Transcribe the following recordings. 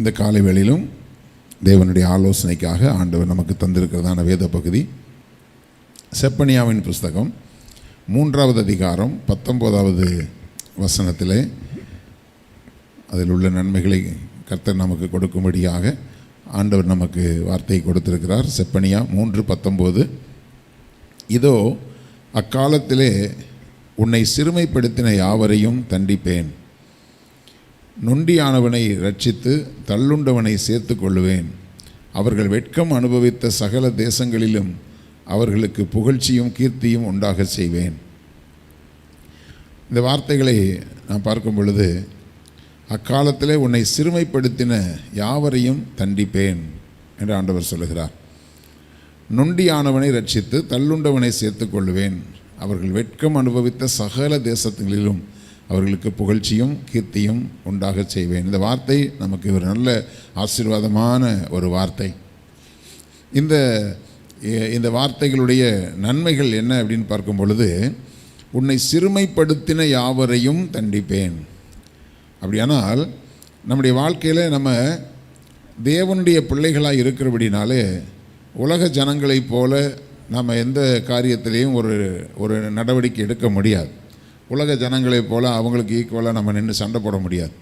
இந்த காலை வேளையிலும் தேவனுடைய ஆலோசனைக்காக ஆண்டவர் நமக்கு தந்திருக்கிறதான வேத பகுதி. செப்பனியாவின் புஸ்தகம் மூன்றாவது அதிகாரம் பத்தொம்போதாவது வசனத்திலே அதில் உள்ள நன்மைகளை கர்த்தர் நமக்கு கொடுக்கும்படியாக ஆண்டவர் நமக்கு வார்த்தையை கொடுத்திருக்கிறார். செப்பனியா மூன்று பத்தொம்போது இதோ அக்காலத்திலே உன்னை சிறுமைப்படுத்தின யாவரையும் தண்டிப்பேன். நொண்டியானவனை ரட்சித்து தள்ளுண்டவனை சேர்த்து கொள்ளுவேன். அவர்கள் வெட்கம் அனுபவித்த சகல தேசங்களிலும் அவர்களுக்கு புகழ்ச்சியும் கீர்த்தியும் உண்டாக செய்வேன். இந்த வார்த்தைகளை நான் பார்க்கும் பொழுது அக்காலத்திலே உன்னை சிறுமைப்படுத்தின யாவரையும் தண்டிப்பேன் என்று ஆண்டவர் சொல்லுகிறார். நொண்டியானவனை ரட்சித்து தள்ளுண்டவனை சேர்த்து கொள்ளுவேன். அவர்கள் வெட்கம் அனுபவித்த சகல தேசங்களிலும் அவர்களுக்கு புகழ்ச்சியும் கீர்த்தியும் உண்டாக செய்வேன். இந்த வார்த்தை நமக்கு ஒரு நல்ல ஆசீர்வாதமான ஒரு வார்த்தை. இந்த இந்த வார்த்தைகளுடைய நன்மைகள் என்ன அப்படின்னு பார்க்கும் பொழுது உன்னை சிறுமைப்படுத்தின யாவரையும் தண்டிப்பேன். அப்படியானால் நம்முடைய வாழ்க்கையில் நம்ம தேவனுடைய பிள்ளைகளாக இருக்கிறபடினாலே உலக ஜனங்களைப் போல நம்ம எந்த காரியத்திலையும் ஒரு ஒரு நடவடிக்கை எடுக்க முடியாது. உலக ஜனங்களைப் போல் அவங்களுக்கு ஈக்குவலாக நம்ம நின்று சண்டை போட முடியாது.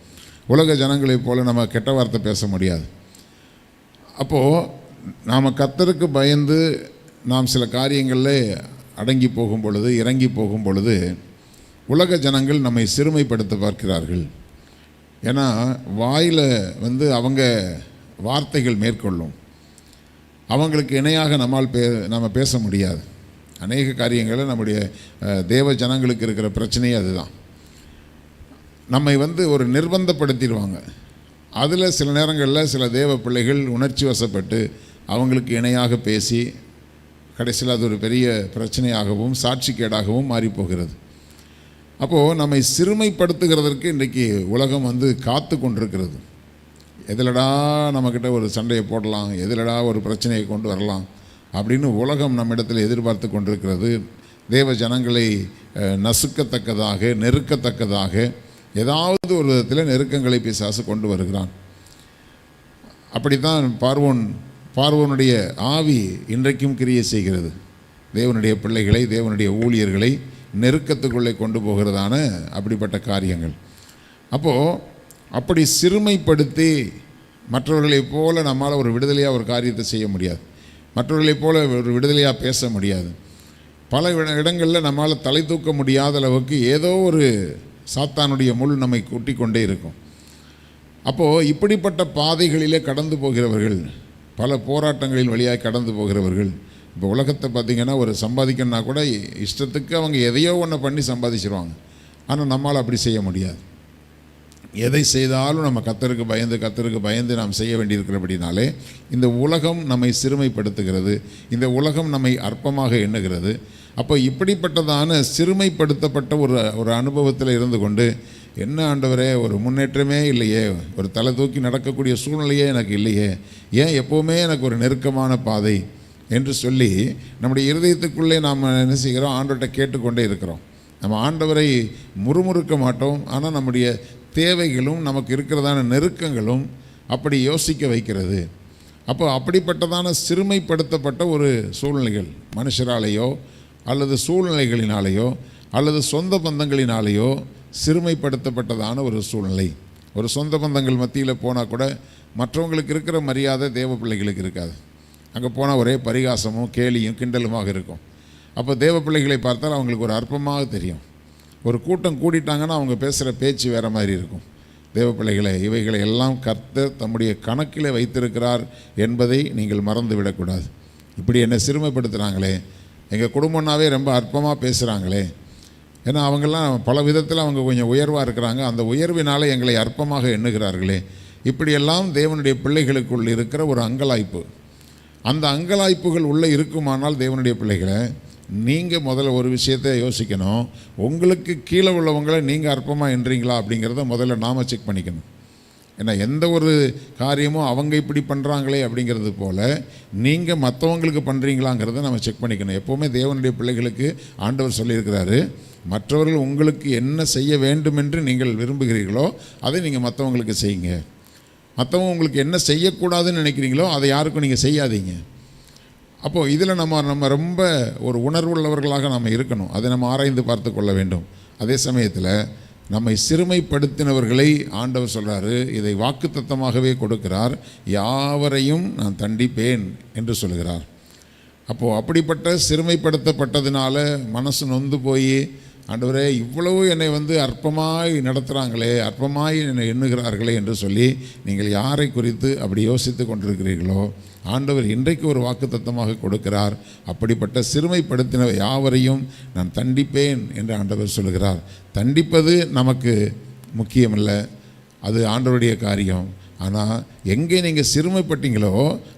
உலக ஜனங்களைப் போல் நம்ம கெட்ட வார்த்தை பேச முடியாது. அப்போது நாம் கத்தருக்கு பயந்து நாம் சில காரியங்களில் அடங்கி போகும் பொழுது இறங்கி போகும் பொழுது உலக ஜனங்கள் நம்மை சிறுமைப்படுத்த பார்க்கிறார்கள். ஏன்னா வாயில் வந்து அவங்க வார்த்தைகள் மேற்கொள்ளும். அவங்களுக்கு இணையாக நம்மால் பே நம்ம பேச முடியாது. அநேக காரியங்களை நம்முடைய தேவ ஜனங்களுக்கு இருக்கிற பிரச்சனையே அதுதான். நம்மை வந்து ஒரு நிர்பந்தப்படுத்திடுவாங்க. அதில் சில நேரங்களில் சில தேவ பிள்ளைகள் உணர்ச்சி வசப்பட்டு அவங்களுக்கு இணையாக பேசி கடைசியில் அது ஒரு பெரிய பிரச்சனையாகவும் சாட்சிக்கேடாகவும் மாறிப்போகிறது. அப்போது நம்மை சிறுமைப்படுத்துகிறதற்கு இன்றைக்கி உலகம் வந்து காத்து கொண்டிருக்கிறது. எதிலடா நம்மக்கிட்ட ஒரு சண்டையை போடலாம் எதிலடா ஒரு பிரச்சனையை கொண்டு வரலாம் அப்படின்னு உலகம் நம்மிடத்தில் எதிர்பார்த்து கொண்டிருக்கிறது. தேவ ஜனங்களை நசுக்கத்தக்கதாக நெருக்கத்தக்கதாக ஏதாவது ஒரு விதத்தில் நெருக்கங்களை பிசாசு கொண்டு வருகிறான். அப்படித்தான் பார்வோன் பார்வோனுடைய ஆவி இன்றைக்கும் கிரியை செய்கிறது. தேவனுடைய பிள்ளைகளை தேவனுடைய ஊழியர்களை நெருக்கத்துக்குள்ளே கொண்டு போகிறதான அப்படிப்பட்ட காரியங்கள். அப்போது அப்படி சிறுமைப்படுத்தி மற்றவர்களைப் போல நம்மால் ஒரு விடுதலையாக ஒரு காரியத்தை செய்ய முடியாது. மற்றவர்களைப் போல ஒரு விடுதலையாக பேச முடியாது. பல இடங்களில் நம்மால் தலை தூக்க முடியாத அளவுக்கு ஏதோ ஒரு சாத்தானுடைய முள் நம்மை கூட்டி கொண்டே இருக்கும். அப்போது இப்படிப்பட்ட பாதைகளிலே கடந்து போகிறவர்கள் பல போராட்டங்களின் வழியாக கடந்து போகிறவர்கள் இப்போ உலகத்தை பார்த்திங்கன்னா ஒரு சம்பாதிக்கணுன்னா கூட இஷ்டத்துக்கு அவங்க எதையோ ஒன்று பண்ணி சம்பாதிச்சிருவாங்க. ஆனால் நம்மளால் அப்படி செய்ய முடியாது. எதை செய்தாலும் நம்ம கத்தருக்கு பயந்து கத்தருக்கு பயந்து நாம் செய்ய வேண்டியிருக்கிறபடினாலே இந்த உலகம் நம்மை சிறுமைப்படுத்துகிறது. இந்த உலகம் நம்மை அற்பமாக எண்ணுகிறது. அப்போ இப்படிப்பட்டதான சிறுமைப்படுத்தப்பட்ட ஒரு ஒரு அனுபவத்தில் இருந்து கொண்டு என்ன ஆண்டவரே ஒரு முன்னேற்றமே இல்லையே. ஒரு தலை தூக்கி நடக்கக்கூடிய சூழ்நிலையே எனக்கு இல்லையே. ஏன் எப்போவுமே எனக்கு ஒரு நெருக்கமான பாதை என்று சொல்லி நம்முடைய இருதயத்துக்குள்ளே நாம் என்ன செய்கிறோம்? ஆண்டவர்கிட்ட கேட்டுக்கொண்டே இருக்கிறோம். நம்ம ஆண்டவரை முறுமுறுக்க மாட்டோம். ஆனால் நம்முடைய தேவைகளும் நமக்கு இருக்கிறதான நெருக்கங்களும் அப்படி யோசிக்க வைக்கிறது. அப்போ அப்படிப்பட்டதான சிறுமைப்படுத்தப்பட்ட ஒரு சூழ்நிலைகள் மனுஷராலேயோ அல்லது சூழ்நிலைகளினாலேயோ அல்லது சொந்த பந்தங்களினாலேயோ சிறுமைப்படுத்தப்பட்டதான ஒரு சூழ்நிலை. ஒரு சொந்த பந்தங்கள் மத்தியில் போனால் கூட மற்றவங்களுக்கு இருக்கிற மரியாதை தேவ பிள்ளைகளுக்கு இருக்காது. அங்கே போனால் ஒரே பரிகாசமும் கேலியும் கிண்டலுமாக இருக்கும். அப்போ தேவ பிள்ளைகளை பார்த்தால் அவங்களுக்கு ஒரு அற்பமாக தெரியும். ஒரு கூட்டம் கூடிட்டாங்கன்னா அவங்க பேசுகிற பேச்சு வேறு மாதிரி இருக்கும். தேவப்பிள்ளைகளை இவைகளை எல்லாம் கர்த்தர் தம்முடைய கணக்கில் வைத்திருக்கிறார் என்பதை நீங்கள் மறந்து விடக்கூடாது இப்படி என்னை சிறுமைப்படுத்துகிறாங்களே எங்கள் குடும்பம்னாவே ரொம்ப அற்பமாக பேசுகிறாங்களே ஏன்னா அவங்கெல்லாம் பல விதத்தில் அவங்க கொஞ்சம் உயர்வாக இருக்கிறாங்க. அந்த உயர்வினால் எங்களை அற்பமாக எண்ணுகிறார்களே. இப்படியெல்லாம் தேவனுடைய பிள்ளைகளுக்குள் இருக்கிற ஒரு அங்கலாய்ப்பு. அந்த அங்கலாய்ப்புகள் உள்ளே இருக்குமானால் தேவனுடைய பிள்ளைகளை நீங்கள் முதல்ல ஒரு விஷயத்தை யோசிக்கணும். உங்களுக்கு கீழே உள்ளவங்களை நீங்கள் அற்பமாக என்றீங்களா அப்படிங்கிறத முதல்ல நாம் செக் பண்ணிக்கணும். ஏன்னா எந்த ஒரு காரியமும் அவங்க இப்படி பண்ணுறாங்களே அப்படிங்கிறது போல் நீங்கள் மற்றவங்களுக்கு பண்ணுறீங்களாங்கிறத நம்ம செக் பண்ணிக்கணும். எப்போவுமே தேவனுடைய பிள்ளைகளுக்கு ஆண்டவர் சொல்லியிருக்கிறாரு மற்றவர்கள் உங்களுக்கு என்ன செய்ய வேண்டும் என்று நீங்கள் விரும்புகிறீர்களோ அதை நீங்கள் மற்றவங்களுக்கு செய்யுங்க. மற்றவங்க உங்களுக்கு என்ன செய்யக்கூடாதுன்னு நினைக்கிறீங்களோ அதை யாருக்கும் நீங்கள் செய்யாதீங்க. அப்போது இதில் நம்ம நம்ம ரொம்ப ஒரு உணர்வுள்ளவர்களாக நாம் இருக்கணும். அதை நம்ம ஆராய்ந்து பார்த்து கொள்ள வேண்டும். அதே சமயத்தில் நம்மை சிறுமைப்படுத்தினவர்களை ஆண்டவர் சொல்கிறாரு இதை வாக்குத்தத்தமாகவே கொடுக்கிறார் யாவரையும் நான் தண்டிப்பேன் என்று சொல்கிறார். அப்போது அப்படிப்பட்ட சிறுமைப்படுத்தப்பட்டதினால மனசு நொந்து போய் ஆண்டவரே இவ்வளவு என்னை வந்து அற்பமாய் நடத்துகிறாங்களே அற்பமாய் என்னை எண்ணுகிறார்களே என்று சொல்லி நீங்கள் யாரை குறித்து அப்படி யோசித்து கொண்டிருக்கிறீர்களோ ஆண்டவர் இன்றைக்கு ஒரு வாக்குத்தத்தமாக கொடுக்கிறார். அப்படிப்பட்ட சிறுமைப்படுத்தின யாவரையும் நான் தண்டிப்பேன் என்று ஆண்டவர் சொல்கிறார். தண்டிப்பது நமக்கு முக்கியமல்ல. அது ஆண்டவருடைய காரியம். ஆனால் எங்கே நீங்கள் சிறுமைப்பட்டீங்களோ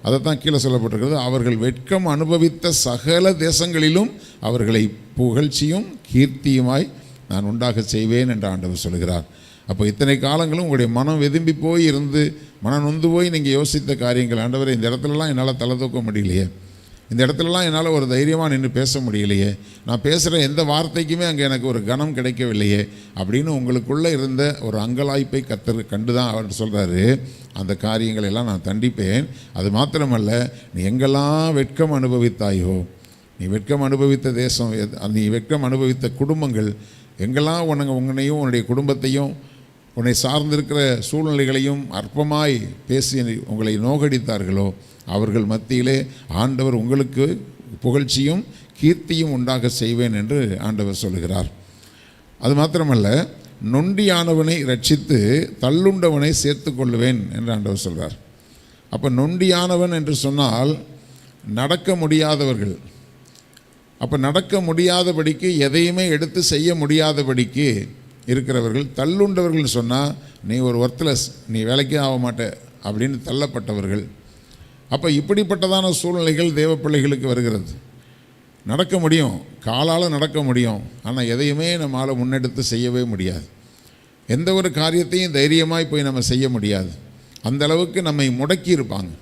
அதை தான் கீழே சொல்லப்பட்டிருக்கிறது அவர்கள் வெட்கம் அனுபவித்த சகல தேசங்களிலும் அவர்களை புகழ்ச்சியும் கீர்த்தியுமாய் நான் உண்டாக செய்வேன் என்று ஆண்டவர் சொல்கிறார். அப்போ இத்தனை காலங்களும் உங்களுடைய மனம் வெதும்பி போய் இருந்து மனம் நொந்து போய் நீங்கள் யோசித்த காரியங்கள் ஆண்டவரை இந்த இடத்துலலாம் என்னால் தலை தூக்க முடியலையே. இந்த இடத்துலலாம் என்னால் ஒரு தைரியமாக நின்று பேச முடியலையே. நான் பேசுகிற எந்த வார்த்தைக்குமே அங்கே எனக்கு ஒரு கனம் கிடைக்கவில்லையே. அப்படின்னு உங்களுக்குள்ளே இருந்த ஒரு அங்கலாய்ப்பை கத்தர் கண்டு தான் அவர் சொல்கிறாரு அந்த காரியங்களை எல்லாம் நான் தண்டிப்பேன். அது மாத்திரமல்ல நீ எங்கெல்லாம் வெட்கம் அனுபவித்தாயோ நீ வெட்கம் அனுபவித்த தேசம் நீ வெட்கம் அனுபவித்த குடும்பங்கள் எங்கெல்லாம் உனங்க உன்னையும் உன்னுடைய குடும்பத்தையும் உன்னை சார்ந்திருக்கிற சூழ்நிலைகளையும் அற்பமாய் பேசி உங்களை நோகடித்தார்களோ அவர்கள் மத்தியிலே ஆண்டவர் உங்களுக்கு புகழ்ச்சியும் கீர்த்தியும் உண்டாக செய்வேன் என்று ஆண்டவர் சொல்கிறார் அது மாத்திரமல்ல நொண்டியானவனை ரட்சித்து தள்ளுண்டவனை சேர்த்து கொள்ளுவேன் என்று ஆண்டவர் சொல்கிறார் அப்போ நொண்டியானவன் என்று சொன்னால் நடக்க முடியாதவர்கள். அப்போ நடக்க முடியாதபடிக்கு எதையுமே எடுத்து செய்ய முடியாதபடிக்கு இருக்கிறவர்கள் தள்ளுண்டவர்கள் சொன்னால் நீ ஒரு ஒர்த்லெஸ் நீ வேலைக்கே ஆக மாட்ட அப்படின்னு தள்ளப்பட்டவர்கள். அப்போ இப்படிப்பட்டதான சூழ்நிலைகள் தேவ பிள்ளைகளுக்கு வருகிறது. நடக்க முடியும் காலால் நடக்க முடியும் ஆனால் எதையுமே நம்மால் முன்னெடுத்து செய்யவே முடியாது. எந்த ஒரு காரியத்தையும் தைரியமாய் போய் நம்ம செய்ய முடியாது. அந்த அளவுக்கு நம்மை முடக்கி இருப்பாங்க.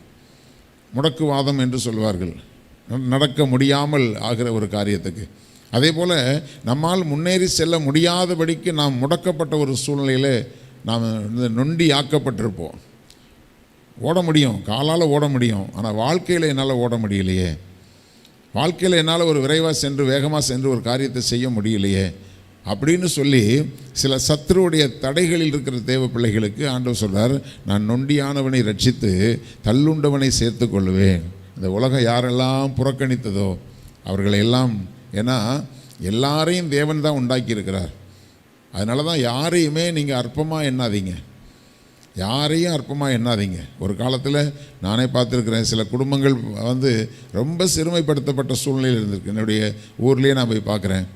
முடக்குவாதம் என்று சொல்வார்கள். நடக்க முடியாமல் ஆகிற ஒரு காரியத்துக்கு. அதே போல் நம்மால் முன்னேறி செல்ல முடியாதபடிக்கு நாம் முடக்கப்பட்ட ஒரு சூழ்நிலையில் நாம் இந்த நொண்டி ஆக்கப்பட்டிருப்போம் ஓட முடியும் காலால் ஓட முடியும் ஆனால் வாழ்க்கையில் என்னால் ஓட முடியலையே. வாழ்க்கையில் என்னால் ஒரு விரைவாக சென்று வேகமாக சென்று ஒரு காரியத்தை செய்ய முடியலையே அப்படின்னு சொல்லி சில சத்துருவுடைய தடைகளில் இருக்கிற தேவ பிள்ளைகளுக்கு ஆண்டவர் சொல்கிறார் நான் நொண்டியானவனை ரட்சித்து தள்ளுண்டவனை சேர்த்து கொள்ளுவேன். இந்த உலகம் யாரெல்லாம் புறக்கணித்ததோ அவர்களை எல்லாம் ஏன்னா எல்லாரையும் தேவன் தான் உண்டாக்கியிருக்கிறார். அதனால தான் யாரையுமே நீங்கள் அற்பமாக எண்ணாதீங்க. யாரையும் அற்பமாக எண்ணாதீங்க. ஒரு காலத்தில் நானே பார்த்துருக்குறேன் சில குடும்பங்கள் வந்து ரொம்ப சிறுமைப்படுத்தப்பட்ட சூழ்நிலையில் இருந்திருக்கு. என்னுடைய ஊர்லேயே நான் போய் பார்க்குறேன்.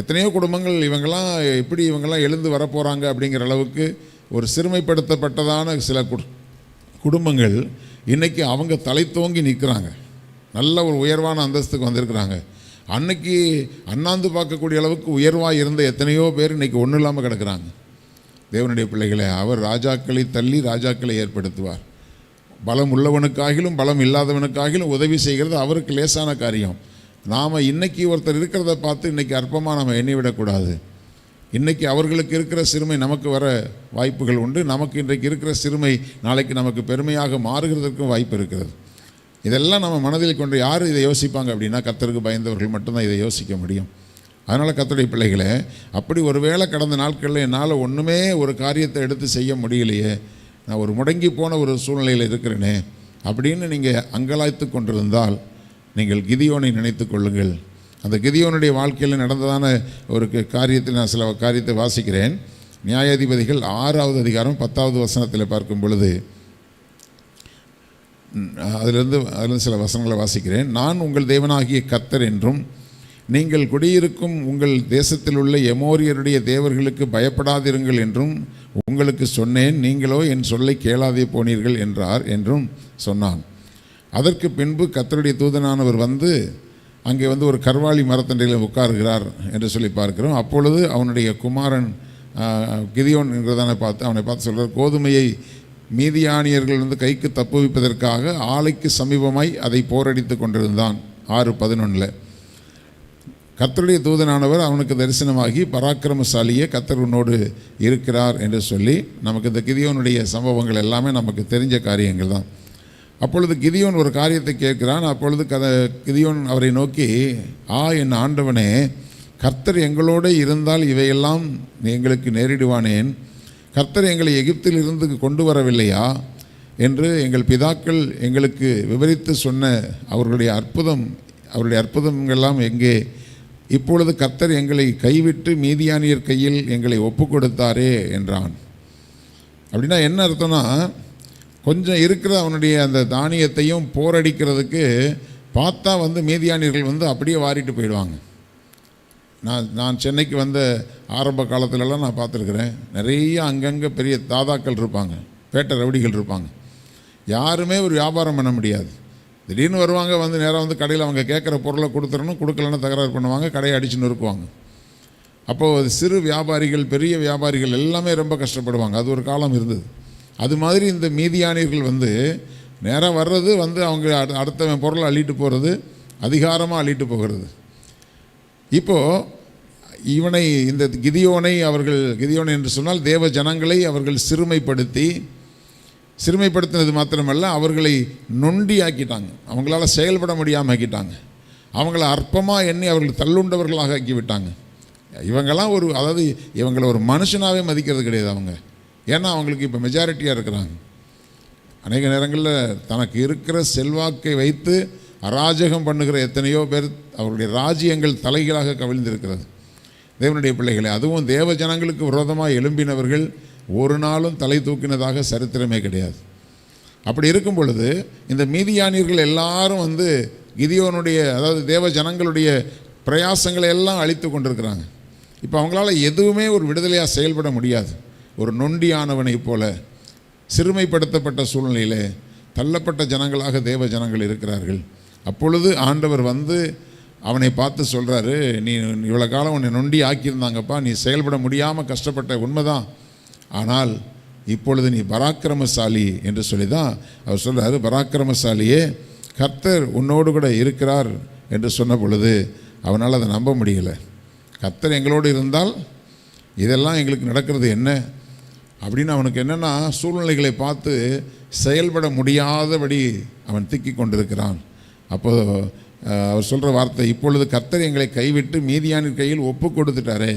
எத்தனையோ குடும்பங்கள் இவங்கெல்லாம் எப்படி இவங்கெல்லாம் எழுந்து வரப்போகிறாங்க அப்படிங்கிற அளவுக்கு ஒரு சிறுமைப்படுத்தப்பட்டதான சில குடும்பங்கள் இன்றைக்கி அவங்க தலை தோங்கி நிற்கிறாங்க நல்ல ஒரு உயர்வான அந்தஸ்துக்கு வந்திருக்கிறாங்க. அன்னைக்கு அண்ணாந்து பார்க்கக்கூடிய அளவுக்கு உயர்வாக இருந்த எத்தனையோ பேர் இன்றைக்கி ஒன்றும் இல்லாமல் கிடக்கிறாங்க. தேவனுடைய பிள்ளைகளை அவர் ராஜாக்களை தள்ளி ராஜாக்களை ஏற்படுத்துவார். பலம் உள்ளவனுக்காகிலும் பலம் இல்லாதவனுக்காகிலும் உதவி செய்கிறது அவருக்கு லேசான காரியம். நாம் இன்றைக்கி ஒருத்தர் இருக்கிறத பார்த்து இன்றைக்கி அற்பமாக நம்ம எண்ணிவிடக்கூடாது இன்றைக்கி அவர்களுக்கு இருக்கிற சிறுமை நமக்கு வர வாய்ப்புகள் உண்டு. நமக்கு இன்றைக்கு இருக்கிற சிறுமை நாளைக்கு நமக்கு பெருமையாக மாறுகிறதற்கும் வாய்ப்பு இருக்கிறது. இதெல்லாம் நம்ம மனதில் கொண்டு யார் இதை யோசிப்பாங்க அப்படின்னா கத்தருக்கு பயந்தவர்கள் மட்டும்தான் இதை யோசிக்க முடியும். அதனால் கத்தருடைய பிள்ளைகளே அப்படி ஒருவேளை கடந்த நாட்களில் என்னால் ஒன்றுமே ஒரு காரியத்தை எடுத்து செய்ய முடியலையே நான் ஒரு முடங்கி போன ஒரு சூழ்நிலையில் இருக்கிறேனே அப்படின்னு நீங்கள் அங்கலாய்த்து கொண்டிருந்தால் நீங்கள் கிதியோனை நினைத்து கொள்ளுங்கள். அந்த கிதியோனுடைய வாழ்க்கையில் நடந்ததான ஒரு காரியத்தை காரியத்தில் நான் சில காரியத்தை வாசிக்கிறேன். நியாயாதிபதிகள் ஆறாவது அதிகாரம் பத்தாவது வசனத்தில் பார்க்கும் பொழுது அதிலிருந்து அதிலிருந்து சில வசனங்களை வாசிக்கிறேன். நான் உங்கள் தேவனாகிய கத்தர் என்றும் நீங்கள் குடியிருக்கும் உங்கள் தேசத்தில் உள்ள எமோரியருடைய தேவர்களுக்கு பயப்படாதிருங்கள் என்றும் உங்களுக்கு சொன்னேன். நீங்களோ என் சொல்லை கேளாதே போனீர்கள் என்றார் என்றும் சொன்னான். அதற்கு பின்பு கத்தருடைய தூதனானவர் வந்து அங்கே வந்து ஒரு கர்வாலி மரத்தண்டையில் உட்காருகிறார் என்று சொல்லி பார்க்கிறோம். அப்பொழுது அவனுடைய குமாரன் கிதியோன் என்கிறதான பார்த்து அவனை பார்த்து சொல்கிறார் கோதுமையை மீதியானியர்கள் வந்து கைக்கு தப்புவிப்பதற்காக ஆலைக்கு சமீபமாய் அதை போரடித்து கொண்டிருந்தான். ஆறு பதினொன்றில் கர்த்தருடைய தூதனானவர் அவனுக்கு தரிசனமாகி பராக்கிரமசாலியே கர்த்தர் உன்னோடு இருக்கிறார் என்று சொல்லி நமக்கு இந்த கிதியோனுடைய சம்பவங்கள் எல்லாமே நமக்கு தெரிஞ்ச காரியங்கள் தான். அப்பொழுது கிதியோன் ஒரு காரியத்தை கேட்கிறான். அப்பொழுது கத கிதியோன் அவரை நோக்கி ஆ என் ஆண்டவனே கர்த்தர் எங்களோட இருந்தால் இவையெல்லாம் எங்களுக்கு நேரிடுவானேன். கர்த்தர் எங்களை எகிப்தில் இருந்து கொண்டு வரவில்லையா என்று எங்கள் பிதாக்கள் எங்களுக்கு விவரித்து சொன்ன அவர்களுடைய அற்புதம் அவருடைய அற்புதங்கள்லாம் எங்கே? இப்பொழுது கர்த்தர் எங்களை கைவிட்டு மீதியானியர் கையில் எங்களை ஒப்பு கொடுத்தாரே என்றான். அப்படின்னா என்ன அர்த்தம்னா கொஞ்சம் இருக்கிற அவனுடைய அந்த தானியத்தையும் போரடிக்கிறதுக்கு பார்த்தா வந்து மீதியானியர்கள் வந்து அப்படியே வாரிட்டு போயிடுவாங்க. நான் நான் சென்னைக்கு வந்த ஆரம்ப காலத்திலலாம் நான் பார்த்துருக்குறேன். நிறைய அங்கங்கே பெரிய தாதாக்கள் இருப்பாங்க. பேட்டை ரவுடிகள் இருப்பாங்க. யாருமே ஒரு வியாபாரம் பண்ண முடியாது. திடீர்னு வருவாங்க வந்து நேராக வந்து கடையில் அவங்க கேட்குற பொருளை கொடுத்துடணும் கொடுக்கலன்னு தகராறு பண்ணுவாங்க கடையை அடிச்சு நொறுக்குவாங்க. அப்போது சிறு வியாபாரிகள் பெரிய வியாபாரிகள் எல்லாமே ரொம்ப கஷ்டப்படுவாங்க. அது ஒரு காலம் இருந்தது. அது மாதிரி இந்த மீதியானியர்கள் வந்து நேராக வர்றது வந்து அவங்க அடு- அடுத்தவன் பொருளை அள்ளிட்டு போகிறது அதிகாரமாக அள்ளிட்டு போகிறது. இப்போது இவனை இந்த கிதியோனை அவர்கள் கிதியோனை என்று சொன்னால் தேவ ஜனங்களை அவர்கள் சிறுமைப்படுத்தி சிறுமைப்படுத்தினது மாத்திரமல்ல அவர்களை நொண்டி ஆக்கிட்டாங்க. அவங்களால செயல்பட முடியாமல் ஆக்கிட்டாங்க. அவங்கள அற்பமாக எண்ணி அவர்கள் தள்ளுண்டவர்களாக ஆக்கி விட்டாங்க இவங்கெல்லாம் ஒரு அதாவது இவங்களை ஒரு மனுஷனாகவே மதிக்கிறது கிடையாது அவங்க. ஏன்னா அவங்களுக்கு இப்போ மெஜாரிட்டியாக இருக்கிறாங்க. அநேக நேரங்களில் தனக்கு இருக்கிற செல்வாக்கை வைத்து அராஜகம் பண்ணுகிற எத்தனையோ பேர் அவருடைய ராஜ்யங்கள் தலைகளாக கவிழ்ந்திருக்கிறது. தேவனுடைய பிள்ளைகளை அதுவும் தேவ ஜனங்களுக்கு விரோதமாக எழும்பினவர்கள் ஒரு நாளும் தலை தூக்கினதாக சரித்திரமே கிடையாது. அப்படி இருக்கும் பொழுது இந்த மீதியானியர்கள் எல்லாரும் வந்து கிதியோனுடைய அதாவது தேவ ஜனங்களுடைய பிரயாசங்களை எல்லாம் அழித்து கொண்டிருக்கிறாங்க. இப்போ அவங்களால எதுவுமே ஒரு விடுதலையாக செயல்பட முடியாது. ஒரு நொண்டியானவனைப் போல சிறுமைப்படுத்தப்பட்ட சூழ்நிலையில் தள்ளப்பட்ட ஜனங்களாக தேவ ஜனங்கள் இருக்கிறார்கள். அப்பொழுது ஆண்டவர் வந்து அவனை பார்த்து சொல்கிறாரு நீ இவ்வளோ காலம் உன்னை நொண்டி ஆக்கியிருந்தாங்கப்பா நீ செயல்பட முடியாமல் கஷ்டப்பட்ட உண்மைதான். ஆனால் இப்பொழுது நீ பராக்கிரமசாலி என்று சொல்லி தான் அவர் சொல்கிறாரு பராக்கிரமசாலியே கர்த்தர் உன்னோடு கூட இருக்கிறார் என்று சொன்ன பொழுது அவனால் அதை நம்ப முடியலை. கர்த்தர் எங்களோடு இருந்தால் இதெல்லாம் எங்களுக்கு நடக்கிறது என்ன? அப்படின்னு அவனுக்கு என்னென்னா சூழ்நிலைகளை பார்த்து செயல்பட முடியாதபடி அவன் திக்கி கொண்டிருக்கிறான். அப்போ அவர் சொல்கிற வார்த்தை இப்பொழுது கர்த்தர் எங்களை கைவிட்டு மீதியானின் கையில் ஒப்பு கொடுத்துட்டாரே.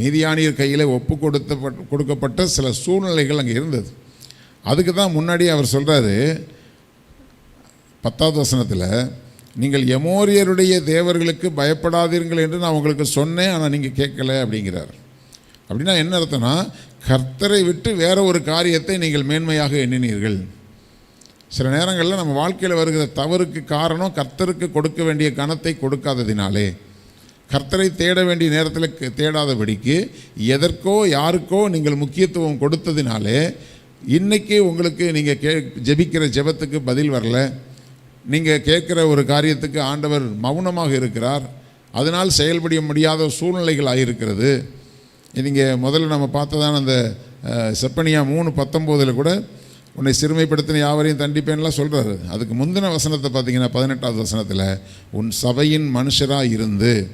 மீதியானியர் கையில் ஒப்பு கொடுத்த கொடுக்கப்பட்ட சில சூழ்நிலைகள் அங்கே இருந்தது. அதுக்கு தான் முன்னாடி அவர் சொல்கிறாரு பத்தாவது வசனத்தில் நீங்கள் எமோரியருடைய தேவர்களுக்கு பயப்படாதீர்கள் என்று நான் உங்களுக்கு சொன்னேன் ஆனால் நீங்கள் கேட்கல அப்படிங்கிறார். அப்படின்னா என்ன அர்த்தம்னா கர்த்தரை விட்டு வேற ஒரு காரியத்தை நீங்கள் மேன்மையாக எண்ணினீர்கள். சில நேரங்களில் நம்ம வாழ்க்கையில் வருகிற தவறுக்கு காரணம் கர்த்தருக்கு கொடுக்க வேண்டிய கணத்தை கொடுக்காததினாலே. கர்த்தரை தேட வேண்டிய நேரத்தில் க- தேடாதபடிக்கு எதற்கோ யாருக்கோ நீங்கள் முக்கியத்துவம் கொடுத்ததினாலே இன்றைக்கி உங்களுக்கு நீங்கள் கே ஜெபிக்கிற ஜெபத்துக்கு பதில் வரல. நீங்கள் கேட்குற ஒரு காரியத்துக்கு ஆண்டவர் மௌனமாக இருக்கிறார். அதனால் செயல்பட முடியாத சூழ்நிலைகள் ஆகியிருக்கிறது நீங்கள் முதல்ல நம்ம பார்த்ததான அந்த செப்பனியா மூணு பத்தொம்போதில் கூட உன்னை சிறுமைப்படுத்தின யாவரையும் தண்டிப்பேன்லாம் சொல்கிறாரு அதுக்கு முந்தின வசனத்தை பார்த்தீங்கன்னா பதினெட்டாவது வசனத்தில் உன் சபையின் மனுஷராக இருந்து.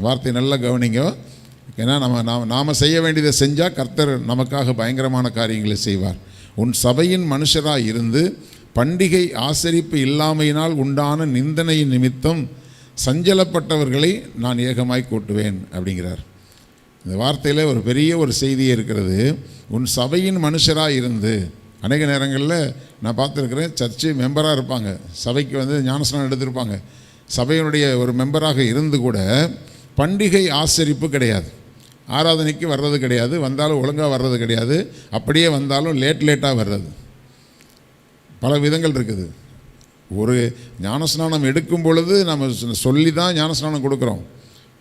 வார்த்தை நல்லா கவனிங்க. ஏன்னா நம்ம நாம் நாம் செய்ய வேண்டியதை செஞ்சால் கர்த்தர் நமக்காக பயங்கரமான காரியங்களை செய்வார். உன் சபையின் மனுஷராக இருந்து பண்டிகை ஆசரிப்பு இல்லாமையினால் உண்டான நிந்தனையின் நிமித்தம் சஞ்சலப்பட்டவர்களை நான் ஏகமாய் கூட்டுவேன் அப்படிங்கிறார். இந்த வார்த்தையில் ஒரு பெரிய ஒரு செய்தியே இருக்கிறது. உன் சபையின் மனுஷராக இருந்து அநேக நேரங்களில் நான் பார்த்துருக்குறேன் சர்ச்சு மெம்பராக இருப்பாங்க. சபைக்கு வந்து ஞானஸ்நானம் எடுத்திருப்பாங்க. சபையினுடைய ஒரு மெம்பராக இருந்து கூட பண்டிகை ஆசரிப்பு கிடையாது. ஆராதனைக்கு வர்றது கிடையாது. வந்தாலும் ஒழுங்காக வர்றது கிடையாது. அப்படியே வந்தாலும் லேட் லேட்டாக வர்றது. பல விதங்கள் இருக்குது. ஒரு ஞானஸ்நானம் எடுக்கும் பொழுது நம்ம சொ- சொல்லி தான் ஞானஸ்நானம் கொடுக்குறோம்.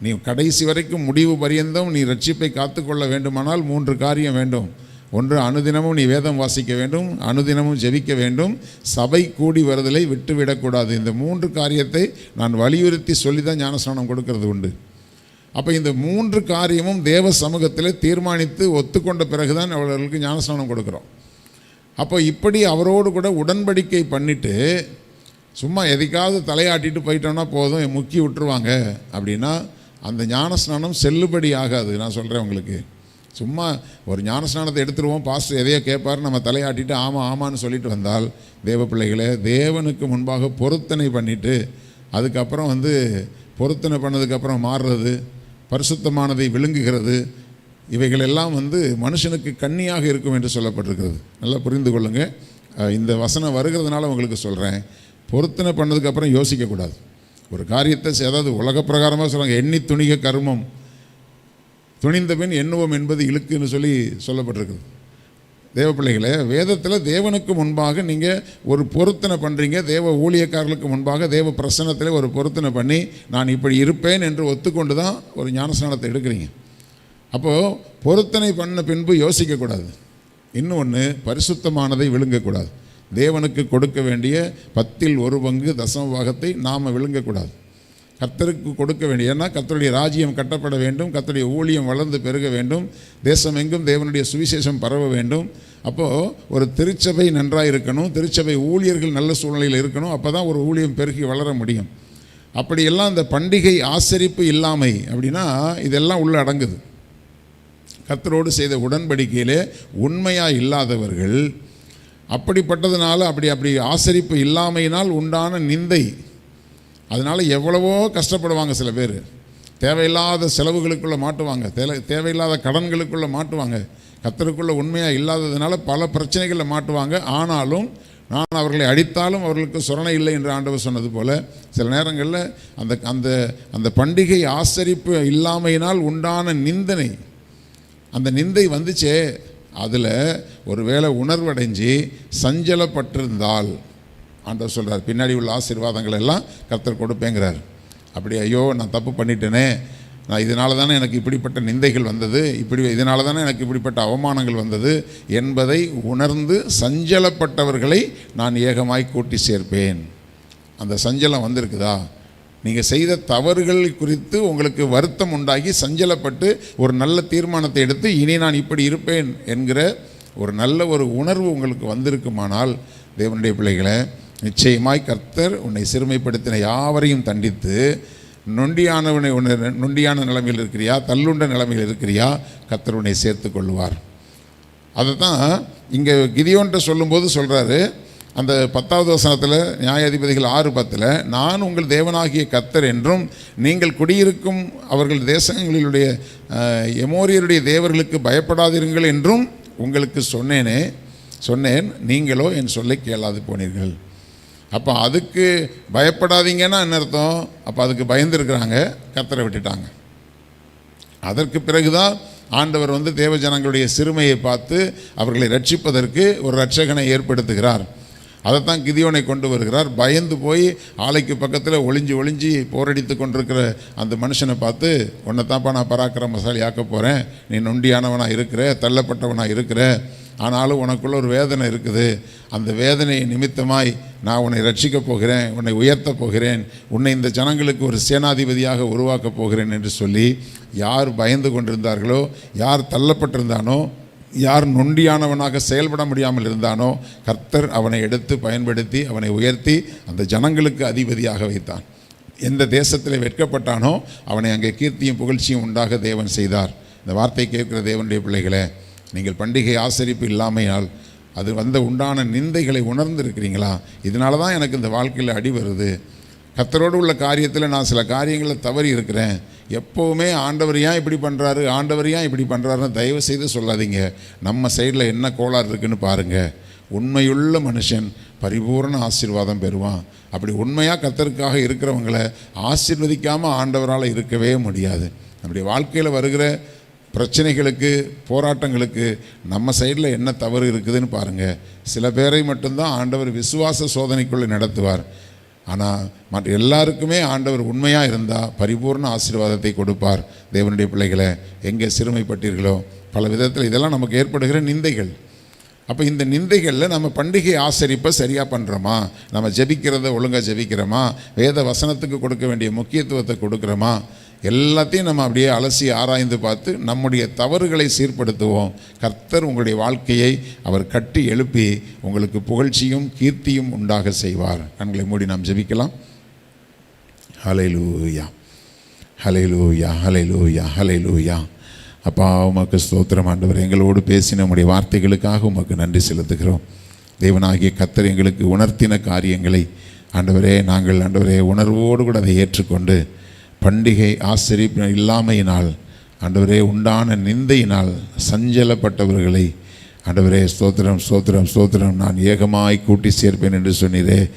நீ கடைசி வரைக்கும் முடிவு பரியந்தம் நீ ரட்சிப்பை காத்துக்கொள்ள வேண்டுமானால் மூன்று காரியம் வேண்டும். ஒன்று அனுதினமும் நீ வேதம் வாசிக்க வேண்டும் அனுதினமும் ஜெபிக்க வேண்டும் சபை கூடி வருதலை விட்டுவிடக்கூடாது இந்த மூன்று காரியத்தை நான் வலியுறுத்தி சொல்லி தான் ஞானஸ்நானம் கொடுக்கறது உண்டு. அப்போ இந்த மூன்று காரியமும் தேவ சமூகத்தில் தீர்மானித்து ஒத்துக்கொண்ட பிறகுதான் அவர்களுக்கு ஞானஸ்நானம் கொடுக்குறோம். அப்போ இப்படி அவரோடு கூட உடன்படிக்கை பண்ணிட்டு சும்மா எதுக்காவது தலையாட்டிட்டு போயிட்டோன்னா போதும் முக்கி விட்டுருவாங்க அப்படின்னா அந்த ஞானஸ்நானம் செல்லுபடி ஆகாது நான் சொல்கிறேன் உங்களுக்கு. சும்மா ஒரு ஞானஸ்நானத்தை எடுத்துருவோம் பாஸ்டர் எதையோ கேட்பார் நம்ம தலையாட்டிட்டு ஆமாம் ஆமான்னு சொல்லிட்டு வந்தால் தேவ பிள்ளைகளை தேவனுக்கு முன்பாக பொருத்தனை பண்ணிட்டு அதுக்கப்புறம் வந்து பொருத்தனை பண்ணதுக்கப்புறம் மாறுறது பரிசுத்தமானதை விழுங்குகிறது இவைகள் எல்லாம் வந்து மனுஷனுக்கு கண்ணியாக இருக்கும் என்று சொல்லப்பட்டிருக்கிறது. நல்லா புரிந்து கொள்ளுங்கள் இந்த வசனம் வருகிறதுனால உங்களுக்கு சொல்கிறேன் பொருத்தனை பண்ணதுக்கப்புறம் யோசிக்கக்கூடாது. ஒரு காரியத்தை ஏதாவது உலக பிரகாரமாக சொல்கிறாங்க எண்ணி துணிக கர்மம். துணிந்த பின் எண்ணுவோம் என்பது இழுக்குன்னு சொல்லி சொல்லப்பட்டிருக்குது. தேவ பிள்ளைகளே வேதத்தில் தேவனுக்கு முன்பாக நீங்கள் ஒரு பொருத்தனை பண்ணுறீங்க தேவ ஊழியக்காரர்களுக்கு முன்பாக தேவ பிரசனத்தில் ஒரு பொருத்தனை பண்ணி நான் இப்படி இருப்பேன் என்று ஒத்துக்கொண்டு தான் ஒரு ஞானஸ்நானத்தை எடுக்கிறீங்க. அப்போது பொருத்தனை பண்ண பின்பு யோசிக்கக்கூடாது. இன்னொன்று பரிசுத்தமானதை விழுங்கக்கூடாது. தேவனுக்கு கொடுக்க வேண்டிய பத்தில் ஒரு பங்கு தசம பாகத்தை நாம் விழுங்கக்கூடாது. கர்த்தருக்கு கொடுக்க வேண்டிய ஏன்னா கர்த்தருடைய ராஜ்யம் கட்டப்பட வேண்டும். கர்த்தருடைய ஊழியம் வளர்ந்து பெருக வேண்டும். தேசம் எங்கும் தேவனுடைய சுவிசேஷம் பரவ வேண்டும். அப்போது ஒரு திருச்சபை நன்றாக இருக்கணும். திருச்சபை ஊழியர்கள் நல்ல சூழ்நிலையில் இருக்கணும். அப்போ தான் ஒரு ஊழியம் பெருகி வளர முடியும். அப்படியெல்லாம் அந்த பண்டிகை ஆசரிப்பு இல்லாமை அப்படின்னா இதெல்லாம் உள்ள அடங்குது. கர்த்தரோடு செய்த உடன்படிக்கையிலே உண்மையாக இல்லாதவர்கள் அப்படிப்பட்டதுனால அப்படி அப்படி ஆசரிப்பு இல்லாமையினால் உண்டான நிந்தை அதனால் எவ்வளவோ கஷ்டப்படுவாங்க சில பேர். தேவையில்லாத செலவுகளுக்குள்ளே மாட்டுவாங்க. தேவை தேவையில்லாத கடன்களுக்குள்ளே மாட்டுவாங்க. கத்தருக்குள்ளே உண்மையாக இல்லாததுனால பல பிரச்சனைகளில் மாட்டுவாங்க. ஆனாலும் நான் அவர்களை அடித்தாலும் அவர்களுக்கு சுரணை இல்லை என்று ஆண்டவர் சொன்னது போல் சில நேரங்களில் அந்த அந்த அந்த பண்டிகை ஆசரிப்பு இல்லாமையினால் உண்டான நிந்தனை. அந்த நிந்தை வந்துச்சே. அதில் ஒருவேளை உணர்வடைஞ்சு சஞ்சலப்பட்டிருந்தால் ஆண்டவர் சொல்கிறார் பின்னாடி உள்ள ஆசீர்வாதங்கள் எல்லாம் கர்த்தர் கொடுப்பேங்கிறார். அப்படி ஐயோ நான் தப்பு பண்ணிட்டேனே. நான் இதனால தானே எனக்கு இப்படிப்பட்ட நிந்தைகள் வந்தது. இப்படி இதனால தானே எனக்கு இப்படிப்பட்ட அவமானங்கள் வந்தது என்பதை உணர்ந்து சஞ்சலப்பட்டவர்களை நான் ஏகமாய் கூட்டி சேர்ப்பேன். அந்த சஞ்சலம் வந்திருக்குதா? நீங்கள் செய்த தவறுகள் குறித்து உங்களுக்கு வருத்தம் உண்டாகி சஞ்சலப்பட்டு ஒரு நல்ல தீர்மானத்தை எடுத்து இனி நான் இப்படி இருப்பேன் என்கிற ஒரு நல்ல ஒரு உணர்வு உங்களுக்கு வந்திருக்குமானால் தேவனுடைய பிள்ளைகளை நிச்சயமாய் கர்த்தர் உன்னை சிறுமைப்படுத்தின யாவரையும் தண்டித்து நொண்டியானவனை உன்னை நொண்டியான நிலைமையில் இருக்கிறியா தள்ளுண்ட நிலைமையில் இருக்கிறியா கர்த்தர் உன்னை சேர்த்து கொள்வார் அதை தான் இங்கே கிதியோன்ட்ட சொல்லும்போது சொல்கிறாரு அந்த பத்தாவது வசனத்தில் நியாயாதிபதிகள் ஆறு பத்தில் நான் உங்கள் தேவனாகிய கர்த்தர் என்றும் நீங்கள் குடியிருக்கும் அவர்கள் தேசங்களிலுடைய எமோரியருடைய தேவர்களுக்கு பயப்படாதிருங்கள் என்றும் உங்களுக்கு சொன்னேனே சொன்னேன் நீங்களோ என் சொல்லை கேளாது போனீர்கள். அப்போ அதுக்கு பயப்படாதீங்கன்னா என்ன அர்த்தம்? அப்போ அதுக்கு பயந்துருக்கிறாங்க கத்தரை விட்டுட்டாங்க. அதற்கு பிறகுதான் ஆண்டவர் வந்து தேவஜனங்களுடைய சிறுமையை பார்த்து அவர்களை ரட்சிப்பதற்கு ஒரு ரட்சகனை ஏற்படுத்துகிறார். அதைத்தான் கிதியோனை கொண்டு வருகிறார். பயந்து போய் ஆலைக்கு பக்கத்தில் ஒளிஞ்சு ஒளிஞ்சு போரடித்து கொண்டிருக்கிற அந்த மனுஷனை பார்த்து உன்னை தான்ப்பா நான் பராக்கிரமசாலி ஆக்க போகிறேன் நீ நொண்டியானவனாக இருக்கிற தள்ளப்பட்டவனாக இருக்கிற. ஆனாலும் உனக்குள்ள ஒரு வேதனை இருக்குது. அந்த வேதனை நிமித்தமாய் நான் உன்னை ரட்சிக்கப் போகிறேன் உன்னை உயர்த்தப் போகிறேன் உன்னை இந்த ஜனங்களுக்கு ஒரு சேனாதிபதியாக உருவாக்கப் போகிறேன் என்று சொல்லி யார் பயந்து கொண்டிருந்தார்களோ யார் தள்ளப்பட்டிருந்தானோ யார் நொண்டியானவனாக செயல்பட முடியாமல் இருந்தானோ கர்த்தர் அவனை எடுத்து பயன்படுத்தி அவனை உயர்த்தி அந்த ஜனங்களுக்கு அதிபதியாக வைத்தான். எந்த தேசத்தில் வெட்கப்பட்டானோ அவனை அங்கே கீர்த்தியும் புகழ்ச்சியும் உண்டாக தேவன் செய்தார். இந்த வார்த்தை கேட்கிற தேவனுடைய பிள்ளைகளே நீங்கள் பண்டிகை ஆசரிப்பு இல்லாமையால் அது வந்த உண்டான நிந்தைகளை உணர்ந்திருக்கிறீங்களா? இதனால தான் எனக்கு இந்த வாழ்க்கையில் அடி வருது. கர்த்தரோடு உள்ள காரியத்தில் நான் சில காரியங்களில் தவறி இருக்கிறேன். எப்போவுமே ஆண்டவர் ஏன் இப்படி பண்ணுறாரு ஆண்டவர் ஏன் இப்படி பண்ணுறாருன்னு தயவு செய்து சொல்லாதீங்க. நம்ம சைடில் என்ன கோளாறு இருக்குன்னு பாருங்கள் உண்மையுள்ள மனுஷன் பரிபூரண ஆசீர்வாதம் பெறுவான். அப்படி உண்மையாக கர்த்தருக்காக இருக்கிறவங்கள ஆசீர்வதிக்காமல் ஆண்டவரால் இருக்கவே முடியாது. நம்முடைய வாழ்க்கையில் வருகிற பிரச்சனைகளுக்கு போராட்டங்களுக்கு நம்ம சைடில் என்ன தவறு இருக்குதுன்னு பாருங்கள் சில பேரை மட்டும்தான் ஆண்டவர் விசுவாச சோதனைக்குள்ளே நடத்துவார். ஆனால் மற்ற எல்லாருக்குமே ஆண்டவர் உண்மையாக இருந்தால் பரிபூர்ண ஆசீர்வாதத்தை கொடுப்பார். தேவனுடைய பிள்ளைகளை எங்கே சிறுமைப்பட்டீர்களோ பல விதத்தில் இதெல்லாம் நமக்கு ஏற்படுகிற நிந்தைகள். அப்போ இந்த நிந்தைகளில் நம்ம பண்டிகை ஆசரிப்பை சரியாக பண்ணுறோமா நம்ம ஜபிக்கிறத ஒழுங்காக ஜெபிக்கிறோமா? வேத வசனத்துக்கு கொடுக்க வேண்டிய முக்கியத்துவத்தை கொடுக்குறோமா? எல்லாத்தையும் நம்ம அப்படியே அலசி ஆராய்ந்து பார்த்து நம்முடைய தவறுகளை சீர்படுத்துவோம். கர்த்தர் உங்களுடைய வாழ்க்கையை அவர் கட்டி எழுப்பி உங்களுக்கு புகழ்ச்சியும் கீர்த்தியும் உண்டாக செய்வார். கண்களை மூடி நாம் ஜெபிக்கலாம். ஹலைலூயா ஹலைலூயா ஹலைலூயா ஹலைலூயா அப்பா உமக்கு ஸ்தோத்திரம். ஆண்டவர் எங்களோடு பேசின நம்முடைய வார்த்தைகளுக்காக உமக்கு நன்றி செலுத்துகிறோம். தேவனாகிய கத்தர் எங்களுக்கு உணர்த்தின காரியங்களை ஆண்டவரே நாங்கள் ஆண்டவரே உணர்வோடு கூட அதை ஏற்றுக்கொண்டு பண்டிகை ஆசிரியப்பு இல்லாமையினால் ஆண்டவரே உண்டான நிந்தையினால் சஞ்சலப்பட்டவர்களை ஆண்டவரே ஸ்தோத்திரம் ஸ்தோத்திரம் ஸ்தோத்திரம் நான் ஏகமாய் கூட்டி சேர்ப்பேன் என்று சொன்னீரே.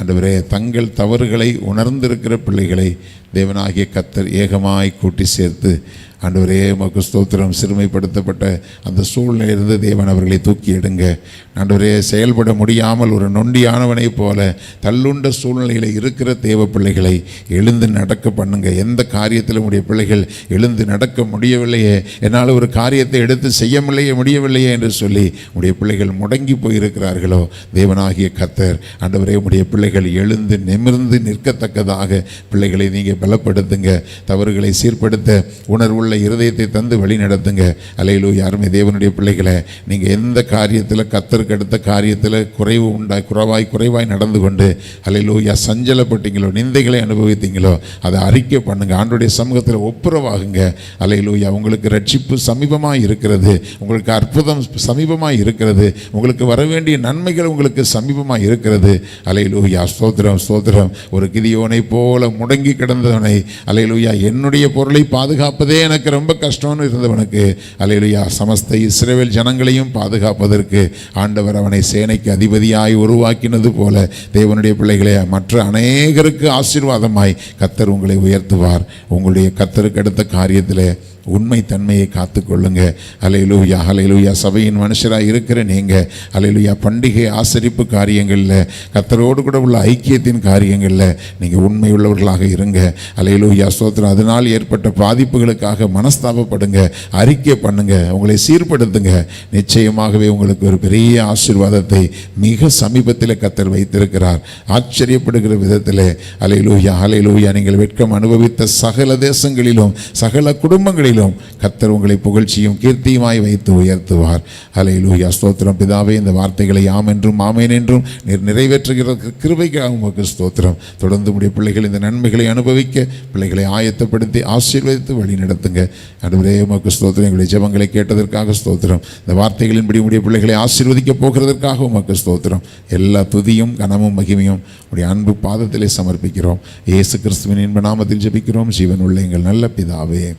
ஆண்டவரே தங்கள் தவறுகளை உணர்ந்திருக்கிற பிள்ளைகளை தேவனாகிய கத்தர் ஏகமாய் கூட்டி சேர்த்து ஆண்டவரே மக்கு ஸ்தோத்திரம். சிறுமைப்படுத்தப்பட்ட அந்த சூழ்நிலையிலிருந்து தேவன் அவர்களை தூக்கி எடுங்க. ஆண்டவரே செயல்பட முடியாமல் ஒரு நொண்டியானவனைப் போல தள்ளுண்ட சூழ்நிலையில் இருக்கிற தேவ பிள்ளைகளை எழுந்து நடக்க பண்ணுங்க. எந்த காரியத்தில் உடைய பிள்ளைகள் எழுந்து நடக்க முடியவில்லையே. என்னால் ஒரு காரியத்தை எடுத்து செய்ய முடிய முடியவில்லையே என்று சொல்லி உடைய பிள்ளைகள் முடங்கி போயிருக்கிறார்களோ? தேவனாகிய கத்தர் ஆண்டவரே உடைய பிள்ளைகள் எழுந்து நிமிர்ந்து நிற்கத்தக்கதாக பிள்ளைகளை நீங்கள் பலப்படுத்துங்க. தவறுகளை சீர்படுத்த உணர்வுள்ள இருதயத்தை தந்து வழி நடத்துங்க. அலையிலோ யாருமே தேவனுடைய பிள்ளைகளை நீங்கள் எந்த காரியத்தில் கத்தருக்கு அடுத்த காரியத்தில் குறைவு உண்டாய் குறைவாய் குறைவாய் நடந்து கொண்டு அலையிலோயா சஞ்சலப்பட்டீங்களோ நிந்தைகளை அனுபவித்தீங்களோ அதை அறிக்கை பண்ணுங்க. ஆண்டுடைய சமூகத்தில் ஒப்புரவாகுங்க. அலையிலோயா உங்களுக்கு ரட்சிப்பு சமீபமாக இருக்கிறது. உங்களுக்கு அற்புதம் சமீபமாக இருக்கிறது. உங்களுக்கு வர வேண்டிய நன்மைகள் உங்களுக்கு சமீபமாக இருக்கிறது. அலையிலோயா ஸ்தோத்திரம் ஸ்தோத்திரம். ஒரு கிதியோனை போல முடங்கி கிடந்தவனை அலையலுயா என்னுடைய பொருளை பாதுகாப்பதே எனக்கு ரொம்ப கஷ்டம்னு இருந்தவனுக்கு அலையலுயா சமஸ்த இஸ்ரேவேல் ஜனங்களையும் பாதுகாப்பதற்கு ஆண்டவர் அவனை சேனைக்கு அதிபதியாய் உருவாக்கினது போல தேவனுடைய பிள்ளைகளே மற்ற அநேகருக்கு ஆசீர்வாதமாய் கத்தர் உங்களை உயர்த்துவார். உங்களுடைய கத்தருக்கு அடுத்த காரியத்தில் உண்மை தன்மையை காத்துக்கொள்ளுங்க. அலையலூயா அலையலூயா சபையின் மனுஷராக இருக்கிற நீங்கள் அலையலூயா பண்டிகை ஆசரிப்பு காரியங்களில் கத்தரோடு கூட உள்ள ஐக்கியத்தின் காரியங்களில் நீங்கள் உண்மை உள்ளவர்களாக இருங்க. அலையலூயா ஸ்தோத்திரம் அதனால் ஏற்பட்ட பாதிப்புகளுக்காக மனஸ்தாபப்படுங்க அறிக்கை பண்ணுங்க உங்களை சீர்படுத்துங்க. நிச்சயமாகவே உங்களுக்கு ஒரு பெரிய ஆசீர்வாதத்தை மிக சமீபத்தில் கத்தர் வைத்திருக்கிறார். ஆச்சரியப்படுகிற விதத்தில் அலையலூயா அலையலூயா நீங்கள் வெட்கம் அனுபவித்த சகல தேசங்களிலும் சகல குடும்பங்களிலும் கத்தர் உங்களை புகழ்ச்சியும் கீர்த்தியுமாய் வைத்து உயர்த்துவார். அலை அலையிலூயா ஸ்தோத்திரம். பிதாவே இந்த வார்த்தைகளை யாம் என்றும் ஆமேன் என்றும் நீர் நிறைவேற்றுகிற கிருபைக்காக உமக்கு ஸ்தோத்திரம். தொடர்ந்து உடைய பிள்ளைகள் இந்த நன்மைகளை அனுபவிக்க பிள்ளைகளை ஆயத்தப்படுத்தி ஆசீர்வதித்து வழி நடத்துங்க. அடுவரே உமக்கு ஸ்தோத்திரம். எங்களுடைய ஜபங்களை கேட்டதற்காக ஸ்தோத்திரம். இந்த வார்த்தைகளின்படி உடைய பிள்ளைகளை ஆசீர்வதிக்க போகிறதற்காக உமக்கு ஸ்தோத்திரம். எல்லா துதியும் கனமும் மகிமையும் உடைய அன்பு பாதத்திலே சமர்ப்பிக்கிறோம். இயேசு கிறிஸ்துவின் இன்ப நாமத்தில் ஜெபிக்கிறோம். ஜீவன் உள்ள எங்கள் நல்ல பிதாவே.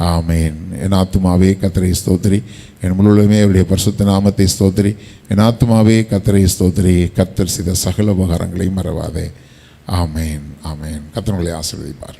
ஆமேன். என் ஆத்துமாவே கத்திரை ஸ்தோத்திரி. என் முழுவதுமே அவருடைய பரிசுத்த நாமத்தை ஸ்தோத்திரி. என் ஆத்துமாவே கத்திரை ஸ்தோத்திரி. கத்தர் சித சகல உபகாரங்களையும் மறவாதே. ஆமேன் ஆமேன். கத்தனங்களை ஆசிர்வதிப்பார்.